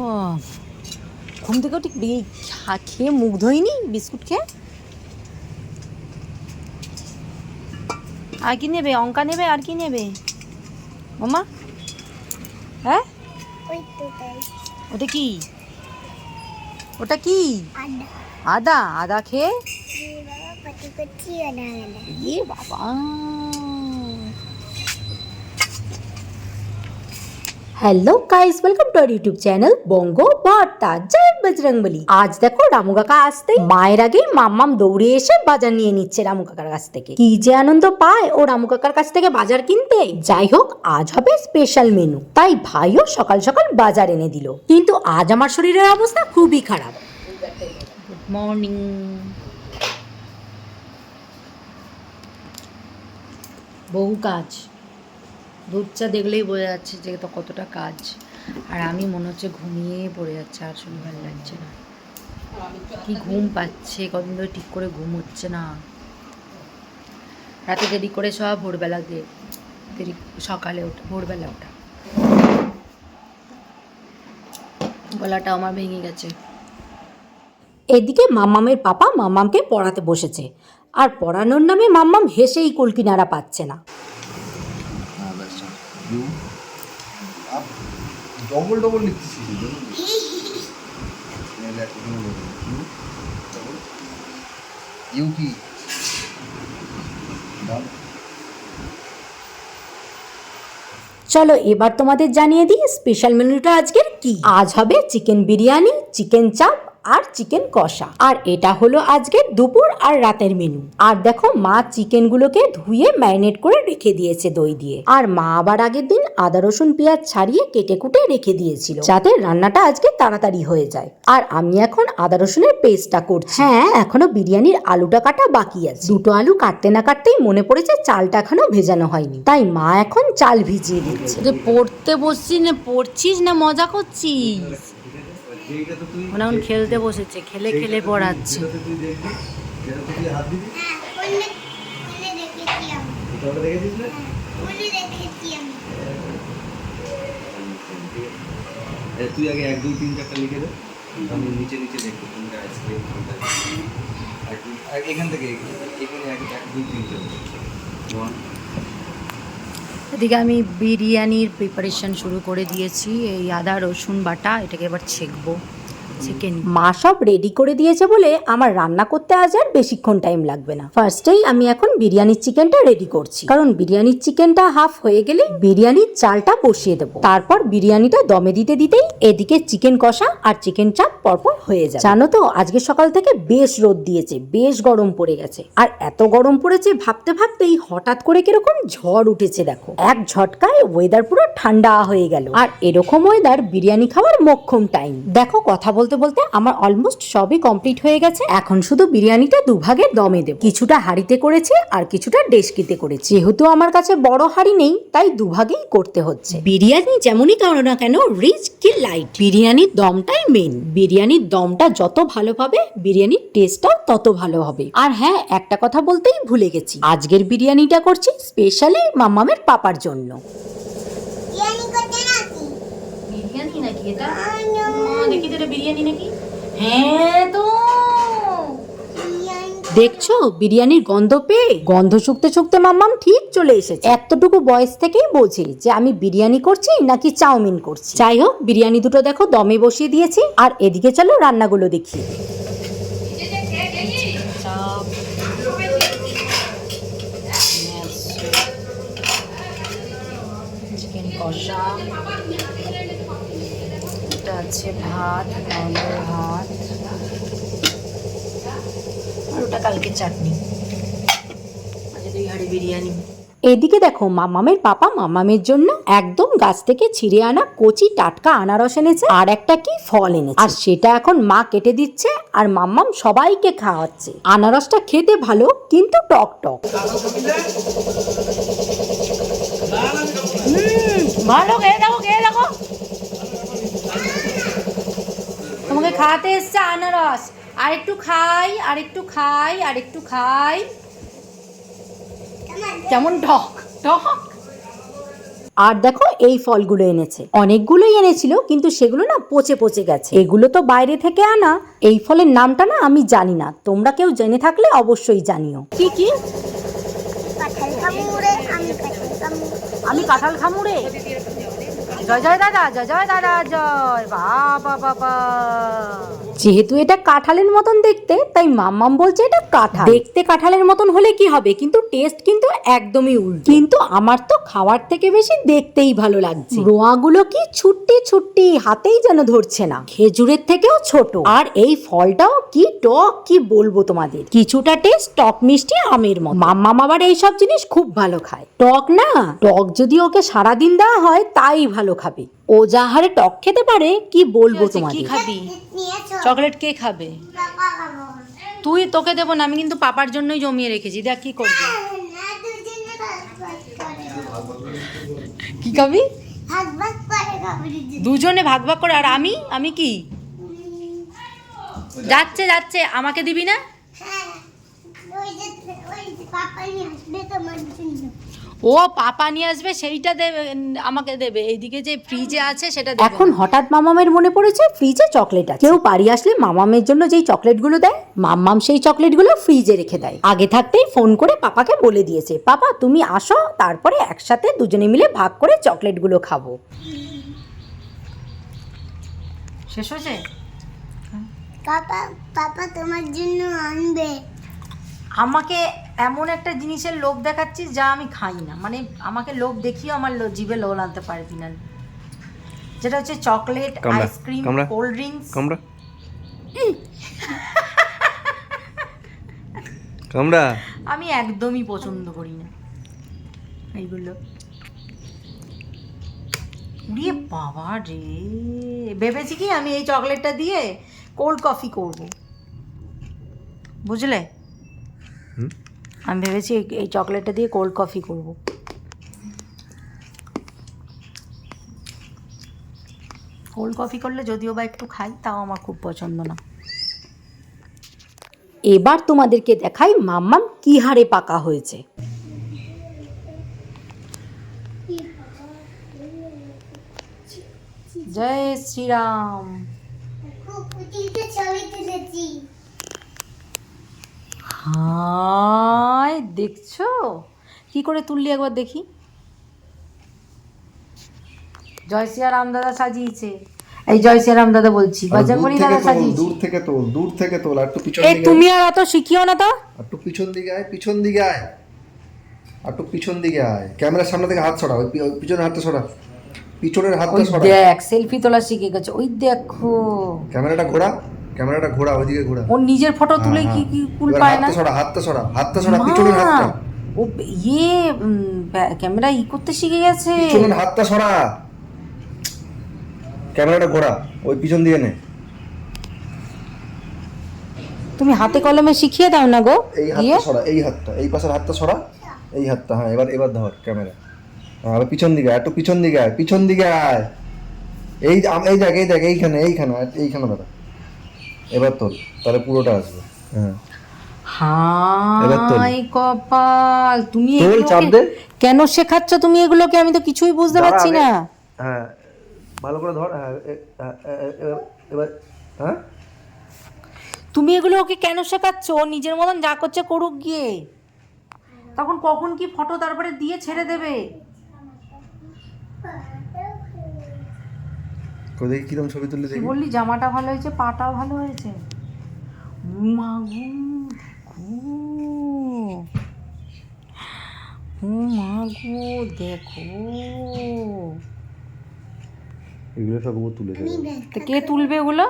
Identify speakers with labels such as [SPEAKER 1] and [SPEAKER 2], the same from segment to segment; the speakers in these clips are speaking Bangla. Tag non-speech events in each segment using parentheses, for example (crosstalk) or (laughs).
[SPEAKER 1] ও ঘুম থেকে ঠিক খেয়ে মুখ ধোয়নি? বিস্কুট খেয়ে? আর কি নেবে? অঙ্কা নেবে? আর কি নেবে? ওমা? হ্যাঁ? ওটা কি? ওটা কি? আদা। আদা। খেয়ে?
[SPEAKER 2] বাবা পাটি করছি আড্ডা গেলে
[SPEAKER 1] এ বাবা hello guys welcome to YouTube channel Banga Barta জয় বজরংবলী আজ দেখো রামু কাকা আসতে মায়ের আগেই মাম্মাম দৌড়ে এসে বাজার নিয়ে নিচ্ছে রামু কাকার কাছ থেকে। কি যে আনন্দ পায় ও রামু কাকার কাছ থেকে বাজার কিনতে। যাই হোক, আজ হবে স্পেশাল মেনু তাই ভাইও সকাল সকাল বাজার এনে দিল। কিন্তু আজ আমার শরীরের অবস্থা খুবই খারাপ। গুড মর্নিং বহু কাজ। দুধ চা দেখলেই বোঝা যাচ্ছে যে তো কতটা কাজ। আর আমি মনে হচ্ছে ঘুমিয়ে পড়ে যাচ্ছে, আর ভালো লাগছে না। কি ঘুম পাচ্ছে কদিন ধরে ঠিক করে ঘুম হচ্ছে না। রাতে দেরি করে সব ভোরবেলা দিয়ে দেরি, সকালে ওঠা, ভোরবেলা ওঠা। গলাটা আমার ভেঙে গেছে। এদিকে মাম্মামের পাপা মাম্মামকে পড়াতে বসেছে। আর পড়ানোর নামে মাম্মাম হেসেই কুলকিনারা পাচ্ছে না।
[SPEAKER 3] U up double double U কি?
[SPEAKER 1] চলো এবার তোমাদের জানিয়ে দিই স্পেশাল মেনুটা আজকের কি? আজ হবে চিকেন বিরিয়ানি চিকেন চাপ আর চিকেন কষা। আর এটা হলো আজকে দুপুর আর রাতের মেনু আর দেখো মা চিকেনগুলোকে ধুয়ে ম্যারিনেট করে রেখে দিয়েছে দই দিয়ে। আর মা আবার আগের দিন আদা, রসুন, পেঁয়াজ ছাড়িয়ে কেটে কুটে রেখে দিয়েছিল। যাতে রান্নাটা আজকে তাড়াতাড়ি হয়ে যায়। আর আমি এখন আদা, রসুনের পেস্টটা করছি। হ্যাঁ এখনও বিরিয়ানির আলুটা কাটা বাকি আছে। দুটো আলু কাটতে না কাটতেই মনে পড়েছে চালটা এখনও ভেজানো হয়নি। তাই মা এখন চাল ভিজিয়ে দিচ্ছে। পড়তে বসছিস না, পড়ছিস না, মজা করছিস? মনে এখন খেলতে বসেছে খেলে খেলে পড়াচ্ছে।
[SPEAKER 3] তুই দেখবি যেটা তো তুই হাত দিবি।
[SPEAKER 2] হ্যাঁ
[SPEAKER 3] এ, তুই আগে এক দুই তিন চারটা লিখে দে। আমি নিচে নিচে দেখব কোনটা আইসক্রিম কোনটা আর এখান থেকে এখানে এক এক দুই তিন চার ওয়ান
[SPEAKER 1] এদিকে আমি বিরিয়ানির প্রিপারেশান শুরু করে দিয়েছি এই আদা রসুন বাটা এটাকে এবার ছেঁকবো। চিকেন মা সব রেডি করে দিয়েছে বলে আমার রান্না করতে আজ আর বেশিক্ষণ টাইম লাগবে না। ফার্স্টেই আমি এখন বিরিয়ানির চিকেনটা রেডি করছি। কারণ বিরিয়ানির চিকেনটা হাফ হয়ে গেলে বিরিয়ানির চালটা বসিয়ে দেবো। তারপর বিরিয়ানিটা দমে দিতে দিতেই এদিকে চিকেন কষা আর চিকেন চাপ পরপর হয়ে যাবে। জানো তো, আজকে সকাল থেকে বেশ রোদ দিয়েছে, বেশ গরম পড়ে গেছে। আর এত গরম পড়েছে ভাবতে ভাবতেই হঠাৎ করে কীরকম ঝড় উঠেছে দেখো। এক ঝটকায় ওয়েদার পুরো ঠান্ডা হয়ে গেল। আর এরকম ওয়েদার বিরিয়ানি খাওয়ার মক্ষম টাইম দেখো, কথা বলতে বলতে বলতে আমার অলমোস্ট সবই কমপ্লিট হয়ে গেছে। এখন শুধু বিরিয়ানিটা দুভাগে দমে দেব। কিছুটা হাঁড়িতে করেছি আর কিছুটা ডেস্কিতে করেছি। যেহেতু আমার কাছে বড় হাঁড়ি নেই তাই দুভাগেই করতে হচ্ছে। বিরিয়ানি যেমনই করো না কেন রিচ কি লাইট বিরিয়ানির দমটাই মেন বিরিয়ানির দমটা যত ভালো পাবে বিরিয়ানির টেস্টটাও তত ভালো হবে। আর হ্যাঁ একটা কথা বলতেই ভুলে গেছি। আজকের বিরিয়ানিটা করছি স্পেশালি মাম্মামের পাপার জন্য।
[SPEAKER 2] বিরিয়ানি করতে নাকি?
[SPEAKER 1] বিরিয়ানি নাকি এটা?
[SPEAKER 2] আনো
[SPEAKER 1] দেখি তো বিরিয়ানি নাকি? হ্যাঁ তো। দেখছ বিরিয়ানির গন্ধ পেয়ে গন্ধ শুকতে শুকতে মাম্মাম ঠিক চলে এসেছে। এতটুকু বয়স থেকেই বোঝে যে আমি বিরিয়ানি করছি নাকি চাউমিন করছি। যাই হোক বিরিয়ানি দুটো দেখো দমে বসিয়ে দিয়েছি আর এদিকে চলো রান্নাগুলো দেখি। চিকেন কষা। এটা আছে ভাত নর্মাল ভাত আর ওটা কালকে চাটনি। আজ দুই হাঁড়ি বিরিয়ানি। এদিকে দেখো মামামের পাপা মামামের জন্য একদম গাছ থেকে ছিঁড়ে আনা কচি টাটকা আনারস এনেছে আর একটা কি ফল এনেছে। আর সেটা এখন মা কেটে দিচ্ছে আর মাম্মাম সবাইকে খাওয়াচ্ছে। আনারসটা খেতে ভালো কিন্তু টক টক। ভালো খেয়ে দেখো খেয়ে দেখো তোমাকে খাওয়াতে এসছে আনারস। আর একটু খাই আর একটু খাই আর একটু খাই।
[SPEAKER 2] কেমন
[SPEAKER 1] ঢক টক।
[SPEAKER 3] আর দেখো এই ফলগুলো এনেছে। অনেকগুলোই এনেছিল কিন্তু সেগুলো না পচে পচে গেছে। এগুলো তো বাইরে থেকে আনা। এই ফলের নামটা না আমি জানি না। তোমরা কেউ জেনে থাকলে অবশ্যই জানিও। কি কি?
[SPEAKER 2] আমি কাঁঠাল খামু
[SPEAKER 3] আমি কাঁঠাল খামুরে জয় জয় দাদা জয় জয় দাদা জয়। বাবা বাবা যেহেতু এটা কাঁঠালের মতন দেখতে তাই মাম্মাম বলছে এটা কাঁঠাল। দেখতে কাঁঠালের মতন হলে কি হবে? কিন্তু টেস্ট কিন্তু একদমই উল্টো। কিন্তু আমার তো খাওয়ার থেকে বেশি দেখতেই ভালো লাগছে। রোয়াগুলো কি ছুট্টি ছুট্টি হাতেই যেন ধরছে না। খেজুরের থেকেও ছোট। আর এই ফলটাও কি টক কি বলব তোমাদের? কিছুটা টেস্ট টক মিষ্টি আমের মতো। মাম্মাম আবার এইসব জিনিস খুব ভালো খায়। টক না টক যদি ওকে সারাদিন দেওয়া হয় তাই ভালো খাবে। ও যা হারে টক খেতে পারে কি বলব তোমাদের কি খাবি? চকলেট কে খাবে? তুই তোকে দেবো না আমি কিন্তু পাপার জন্যই জমিয়ে রেখেছি দেখ কি করবি।
[SPEAKER 2] না দুজনে ভাগ ভাগ করে
[SPEAKER 3] কি খাবি?
[SPEAKER 2] ভাগ ভাগ করে খাব দুজনে।
[SPEAKER 3] দুজনে ভাগ ভাগ করে আর আমি? আমি কি? যাচ্ছে যাচ্ছে আমাকে দিবি না? ও পাপা নিয়ে আসবে সেইটা দেবে আমাকে দেবে। এইদিকে যে ফ্রিজে আছে সেটা এখন হঠাৎ মামামের মনে পড়েছে ফ্রিজে চকলেট আছে। কেউ বাড়ি আসলে মামামের জন্য যেই চকলেটগুলো দেয় মাম্মাম সেই চকলেটগুলো ফ্রিজে রেখে দেয়। আগে থাকতেই ফোন করে পাপাকে বলে দিয়েছে পাপা তুমি আসো তারপরে একসাথে দুজনে মিলে ভাগ করে চকলেটগুলো খাব। শেষ হয়েছে?
[SPEAKER 2] পাপা পাপা তোমার জন্য আনবে।
[SPEAKER 3] আমাকে এমন একটা জিনিসের লোভ দেখাচ্ছিস যা আমি খাই না। মানে আমাকে লোভ দেখিয়ে আমার জিভে লোল আনতে পারবি না। যেটা হচ্ছে চকলেট আইসক্রিম কোল্ড ড্রিঙ্কস
[SPEAKER 4] কামড়া (laughs) কামড়া।
[SPEAKER 3] আমি একদমই পছন্দ করি না। এইগুলো। উড়িয়ে বাবা রে। ভেবেছি কি আমি এই চকলেটটা দিয়ে কোল্ড কফি করব। বুঝলে? আমি ভেবেছি এই- এই চকলেটটা দিয়ে কোল্ড কফি করব। কোল্ড কফি করলে যদিও বা একটু খাই তাও আমার খুব পছন্দ না। এবার তোমাদেরকে দেখাই মাম্মাম কি হারে পাকা হয়েছে। জয় শ্রীরাম
[SPEAKER 2] খুব পুটিতে ছবি তুলেছি
[SPEAKER 3] হায় দেখছ? কি করে তুললি একবার দেখি। জয় শ্রীরাম দাদা সাজিয়েছে। এই জয় শ্রীরাম দাদা বলছি বাজারমণি দাদা সাজিয়েছে।
[SPEAKER 5] দূর থেকে তোল দূর থেকে তোল আর একটু পিছন দিকে
[SPEAKER 3] তুমি আর অত শিখিও না তো।
[SPEAKER 5] আর একটু পিছন দিকে আয় পিছন দিকে আয়। আর একটু পিছন দিকে আয়। ক্যামেরার সামনে থেকে হাত সরা পিছনের হাতটা সরা। পিছনের হাতটা সরা।
[SPEAKER 3] দেখ সেলফি তোলা শিখে গেছে ওই দেখো।
[SPEAKER 5] ক্যামেরাটা ঘোরা। ক্যামেরাটা ঘোরা ওইদিকে ঘোরা।
[SPEAKER 3] ওর নিজের ফটো তুলে
[SPEAKER 5] হ্যাঁ,
[SPEAKER 3] কি কি
[SPEAKER 5] হ্যাঁ।
[SPEAKER 3] কুল পায় না?
[SPEAKER 5] সরা হাতটা সরা হাতটা সরা পিছনের হাতটা।
[SPEAKER 3] ও ইয়ে ক্যামেরা ই করতে শিখে গেছে।
[SPEAKER 5] পিছনের হাতটা সরা। ক্যামেরাটা ঘোরা ওই পিছন দিকে নে।
[SPEAKER 3] তুমি হাতে কলমে শিখিয়ে দাও না গো
[SPEAKER 5] এই
[SPEAKER 3] দিয়ে?
[SPEAKER 5] হাতটা সরা এই হাতটা এই পাশের হাতটা সরা এই হাতটা হ্যাঁ এবার এবার ধর ক্যামেরা। হ্যাঁ এবার পিছন দিকে আয়, একটু পিছন দিকে আয় পিছন দিকে আয়। এই এই দেখ এই দেখ এইখানে এইখানে এইখানে দাদা। এবার তোল তাহলে পুরোটা আসবে। হ্যাঁ।
[SPEAKER 3] হাই কপাল তুমি। কেন শেখাচ্ছ তুমি এগুলোকে? আমি তো কিছুই বুঝতে পারছি না।
[SPEAKER 5] হ্যাঁ ভালো করে ধর হ্যাঁ এবার হ্যাঁ?
[SPEAKER 3] তুমি এগুলো ওকে কেন শেখাচ্ছ? ও নিজের মতন যা করছে করুক গিয়ে। তখন কখন কি ফটো তারপরে দিয়ে ছেড়ে দেবে?
[SPEAKER 5] দেখি কিরম ছবি তুললে দেখি
[SPEAKER 3] বললি? জামাটা ভালো হয়েছে পাটাও ভালো হয়েছে? মাগু মাগু দেখো।
[SPEAKER 5] এগুলো সব ও তুলেছে
[SPEAKER 3] তো কে তুলবে ওগুলো?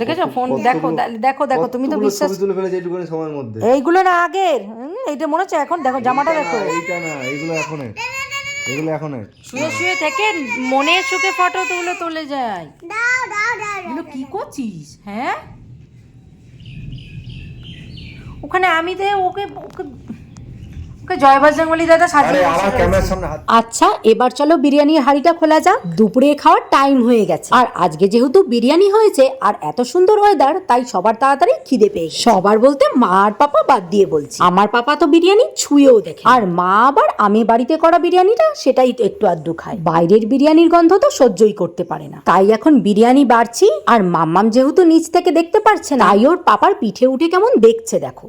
[SPEAKER 3] দেখেছ? ফোন দেখো দেখো দেখো তুমি তো বিশ্বাস
[SPEAKER 5] তুলে ফেলেছে এইটুকুনি সময়ের মধ্যে।
[SPEAKER 3] এইগুলো না আগের। এইটা মনে হচ্ছে এখন। দেখো জামাটা দেখো।
[SPEAKER 5] এইটা না এইগুলো এখন এগুলো এখন
[SPEAKER 3] শুয়ে শুয়ে থেকে মনের সুখে ফটো তুলে তুলে যায়।
[SPEAKER 2] দাও দাও দাও
[SPEAKER 3] এগুলো কি করছিস? হ্যাঁ? ওখানে আমি দে ওকে ওকে
[SPEAKER 1] জয় দাদা
[SPEAKER 5] হাত
[SPEAKER 1] আচ্ছা এবার চলো বিরিয়ানির হাঁড়িটা খোলা যাক। দুপুরে খাওয়ার টাইম হয়ে গেছে। আর আজকে যেহেতু বিরিয়ানি হয়েছে আর এত সুন্দর ওয়েদার তাই সবার তাড়াতাড়ি খিদে পেয়ে সবার বলতে মা আর পাপা বাদ দিয়ে বলছি। আমার পাপা তো বিরিয়ানি ছুঁয়েও দেখে। আর মা আবার আমি বাড়িতে করা বিরিয়ানিটা সেটাই একটু আধটু খায়। বাইরের বিরিয়ানির গন্ধ তো সহ্যই করতে পারে না। তাই এখন বিরিয়ানি বাড়ছি আর মাম্মাম যেহেতু নিচ থেকে দেখতে পারছে না তাই ওর পাপার পিঠে উঠে কেমন দেখছে দেখো।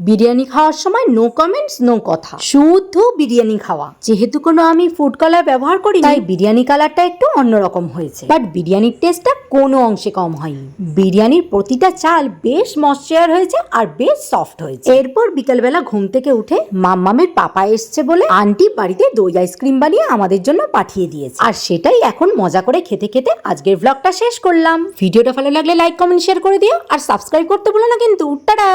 [SPEAKER 1] বিরিয়ানি খাওয়ার সময় নো কমেন্টস নো কথা। শুদ্ধ বিরিয়ানি খাওয়া। যেহেতু কোনো আমি ফুড কালার ব্যবহার করি তাই বিরিয়ানি কালারটা একটু অন্যরকম হয়েছে। বাট বিরিয়ানির টেস্টটা কোনো অংশে কম হয়নি। বিরিয়ানির প্রতিটা চাল বেশ মশ্চার হয়েছে আর বেশ সফট হয়েছে। এরপর বিকালবেলা ঘুম থেকে উঠে মাম্মামের পাপা এসছে বলে আন্টি বাড়িতে দই আইসক্রিম বানিয়ে আমাদের জন্য পাঠিয়ে দিয়েছে। আর সেটাই এখন মজা করে খেতে খেতে আজকের ব্লগটা শেষ করলাম। ভিডিওটা ভালো লাগলে লাইক কমেন্ট শেয়ার করে দিও। আর সাবস্ক্রাইব করতে ভুলো না কিন্তু। টাটা!